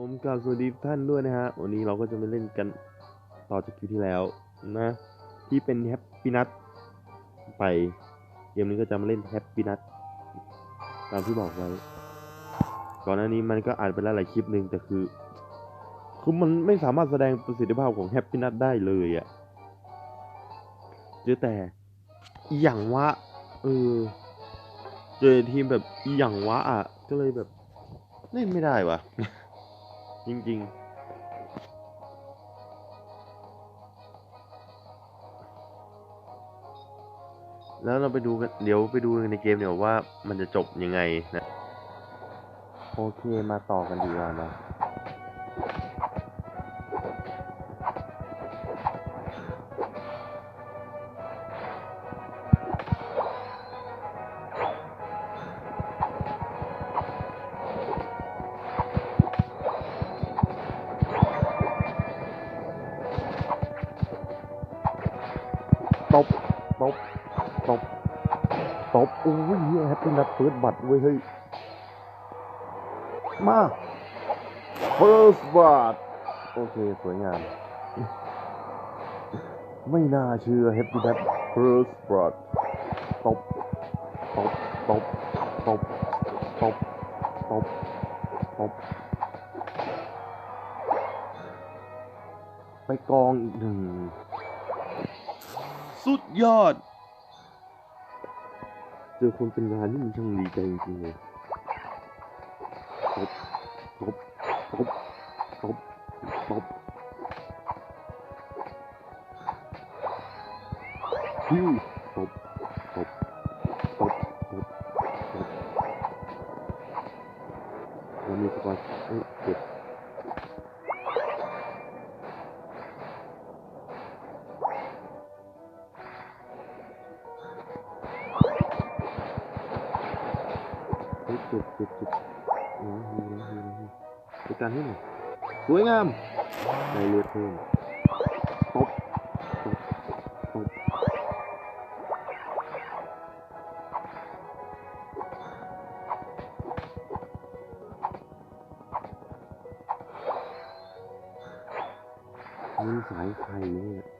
ผมกล่าวสวัสดีท่านด้วยนะฮะ วันนี้เราก็จะมาเล่นกันต่อจากคลิปที่แล้วนะ ที่เป็นแฮปปี้นัทไป เกมนี้ก็จะมาเล่นแฮปปี้นัทตามที่บอกไว้ ก่อนหน้านี้มันก็อ่านไปแล้วหลายคลิปหนึ่งแต่คือ คือมันไม่สามารถแสดงประสิทธิภาพของแฮปปี้นัทได้เลยอะ่ะเจอแต่อย่างวะเออเจอทีมแบบอย่างวะอะ ก็เลยแบบเล่นไม่ได้วะ จริง ๆแล้วเราไปดูกันเดี๋ยวไปดูในเกมเดี๋ยวว่ามันจะจบยังไงนะ โอเคมาต่อกันดีกว่านะ ตบ ตบ ตบ ตบโอ้ยเฮียแฮปปี้นัทเฟิร์สบัตเว้ยเฮ้ย มา first บัตโอเค สวยงาม ไม่น่าเชื่อแฮปปี้นัท first บัตตบ ตบ ตบ ตบ ตบ ตบ ตบ ไปกองอีกหนึ่ง สุดยอด เจอคนเป็นงานที่มันช่างดีใจจริงๆเลย จ็บเจ็บเจ็บร้องฮีร้องฮีร้องฮีไปการให้หน่อยสวยงามได้เลือดเพิ่มตบตบตบมีสายไฟเนี่ย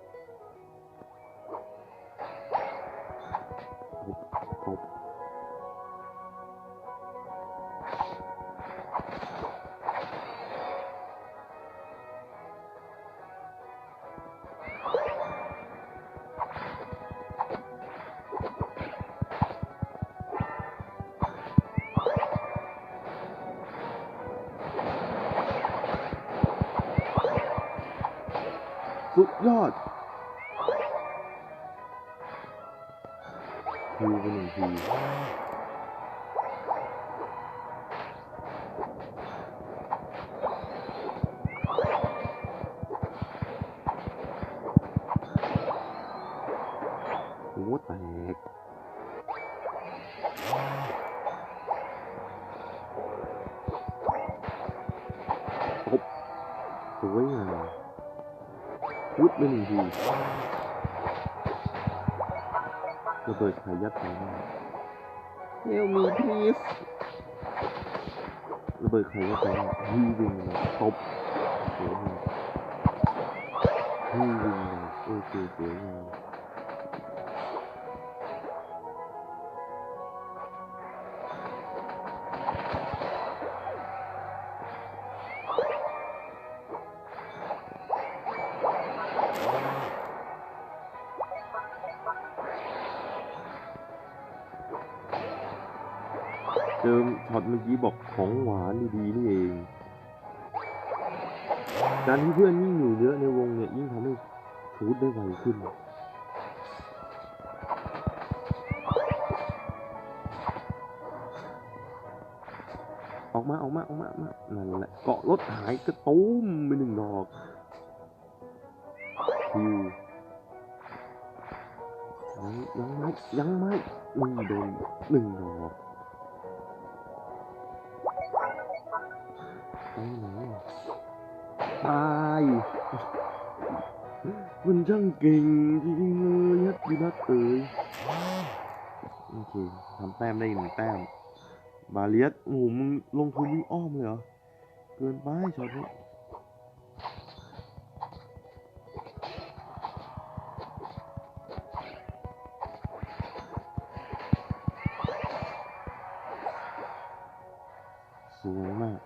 สุดยอดคิวไปห วยงามวุดไปหนึ่งทีระเบิดไขยัดไปหน้า Help me please ระเบิดไขยัดไปหน้าฮีวิงเลยตบสวยงามฮีวิงเลยโอเคสวยงาม เจอช็อตเมื่อกี้บอกของหวานดีๆนี่เอง การที่เพื่อนยิ่งอยู่เยอะในวงเนี่ยยิ่งทำให้ชูดได้ไวขึ้นออกมาออกมาออกมาออกมานั่นแหละเกาะรถหายกระตุ้มไปหนึ่งดอกฮิวยังยังไม่ยังไม่นี่โดนหนึ่งดอก ตาย มันช่างเก่งจริงๆเลยฮัตดีนัทเอ๋ยโอเคทำแต้มได้อีกหนึ่งแต้ม บาเลียสโอ้โหมึงลงทุนวิ่งอ้อมเลยเหรอ เกินไปช็อตนี้สวยมาก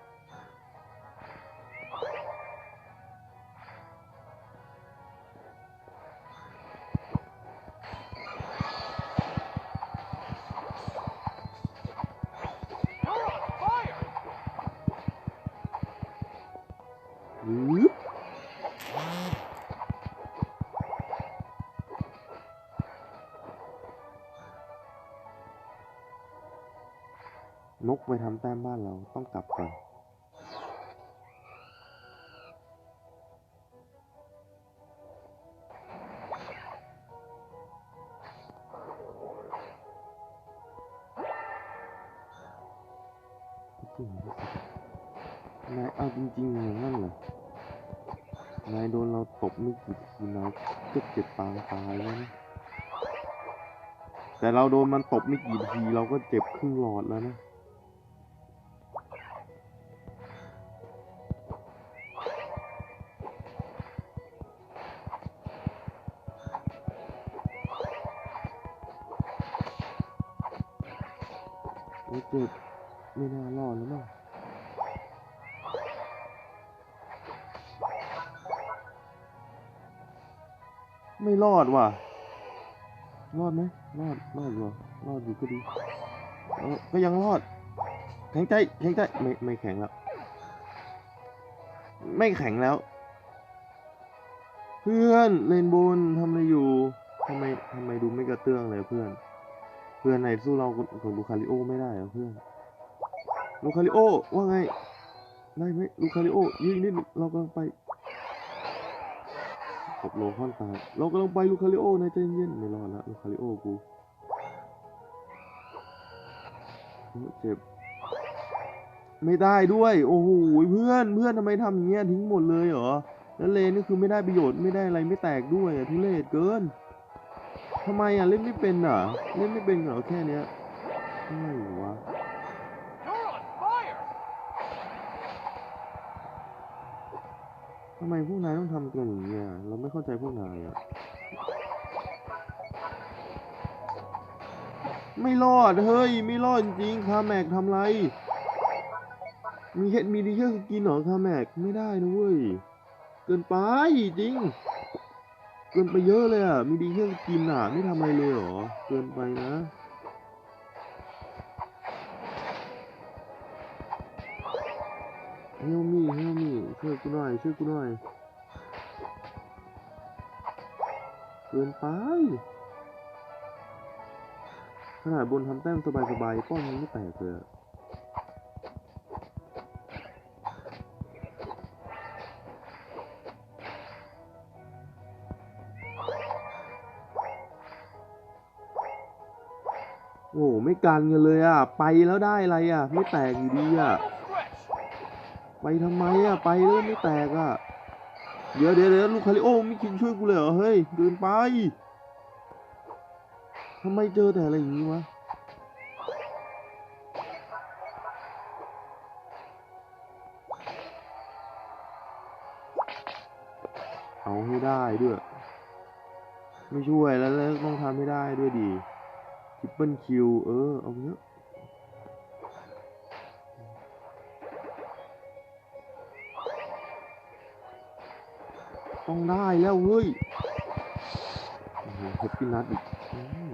นกไปทำแต้มบ้านเราต้องกลับก่อน นายเอาจริงๆอย่างนั้นเหรอนายโดนเราตบไม่กี่ทีนายก็เจ็บปางตายแล้วนะแต่เราโดนมันตบไม่กี่ทีเราก็เจ็บครึ่งหลอดแล้วนะโอ้เจ็บ ไม่รอดว่ะ รอดไหมรอด รอดอยู่ะรอดอยู่ก็ดี เออ ก็ยังรอด แข็งใจ แข็งใจ ไม่ ไม่แข็งแล้ว ไม่แข็งแล้ว เพื่อนเลนบนทำอะไรอยู่ทำไมทำไมดูไม่กระเตื้องเลยเพื่อน เพื่อนไหนสู้เราของลูคาริโอไม่ได้เหรอเพื่อน ลูคาริโอว่าไงได้ไหมลูคาริโอยืนนิดเรากำลังไป ตบโลคอนตายเรากำลังไปลูคาริโอนใจเย็นไม่รอดละลูคาริโอกูเจ็บ ไม่ได้ด้วย โอ้โหเพื่อนเพื่อนทำไมทำอย่างเงี้ยทิ้งหมดเลยเหรอแล้วเลนนี่คือไม่ได้ประโยชน์ไม่ได้อะไรไม่แตกด้วยอะทุเรศเกินทำไมอะเล่นไม่เป็นอะ เล่นไม่เป็นเหรอแค่เนี้ยอะไรวะ ทำไมพวกนายต้องทำกันอย่างเงี้เราไม่เข้าใจพวกนายอะ ไม่รอด เฮ้ย ไม่รอดจริงคาแม็กทำไร มีแค่มีดีแค่กินหรอคาแม็กไม่ได้นะเว้ย เกินไปจริง เกินไปเยอะเลยอะ มีดีแค่กินอะไม่ทำอะไรเลยหรอ เกินไปนะ เฮลมี่เฮลมี่ช่วยกูหน่อยช่วยกูหน่อยเกินไปขนาดบนทำแต้มสบายๆป้อมยังไม่แตกเลยโอ้โหไม่กันกันเลยอะ ไปแล้วได้อะไรอะ ไม่แตกอยู่ดีอะ ไปทำไมอะ ไปแล้วไม่แตกอะ เดี๋ยวเดี๋ยวเดี๋ยวลูกคาริโอไม่คิดช่วยกูเลยเหรอ เฮ้ยเกินไปทำไมเจอแต่อะไรอย่างนี้วะเอาให้ได้ด้วย ไม่ช่วยแล้วแล้วต้องทำให้ได้ด้วยดีทริปเปิลคิว เออ เอาเย ต้องได้แล้วเฮ้ยโอ้โหแฮปปี้นัทอีกอืม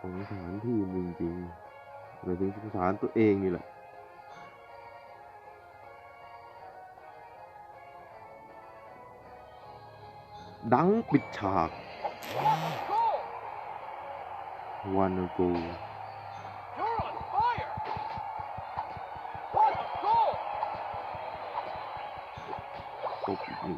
สงสารทีมจริงๆหมายถึงสงสารตัวเองนี่แหละดังปิดฉากวันโก ตบอี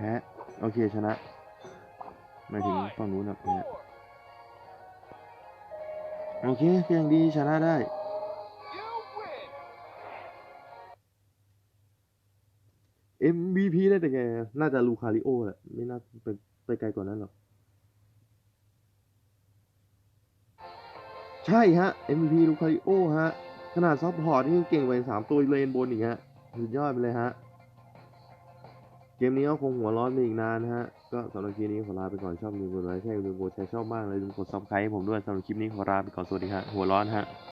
พ้ โอเคชนะหมายถึงฝั่งนู้นนะแพ้โอเคเก็ยังดีชนะได้ MVP ได้แต่ไงน่าจะลูคาริโอแหละ ไม่น่าไปไปไกลกว่านั้นหรอก ใช่ฮะ MVP ลูคาริโอฮะ ขนาดซัพพอร์ตนี่เก่งกว่าสามตัวเลนบนอีกฮะสุดยอดไปเลยฮะ เกมนี้ก็คงหัวร้อนไปอีกนานนะฮะ ก็สำหรับคลิปนี้ขอลาไปก่อนชอบอย่าลืมกดไลค์ใช่อย่าลืมกดแชร์ชอบมากเลยอย่าลืมกดซับสไครต์ให้ผมด้วยสำหรับคลิปนี้ขอลาไปก่อนสวัสดีฮะหัวร้อนฮะ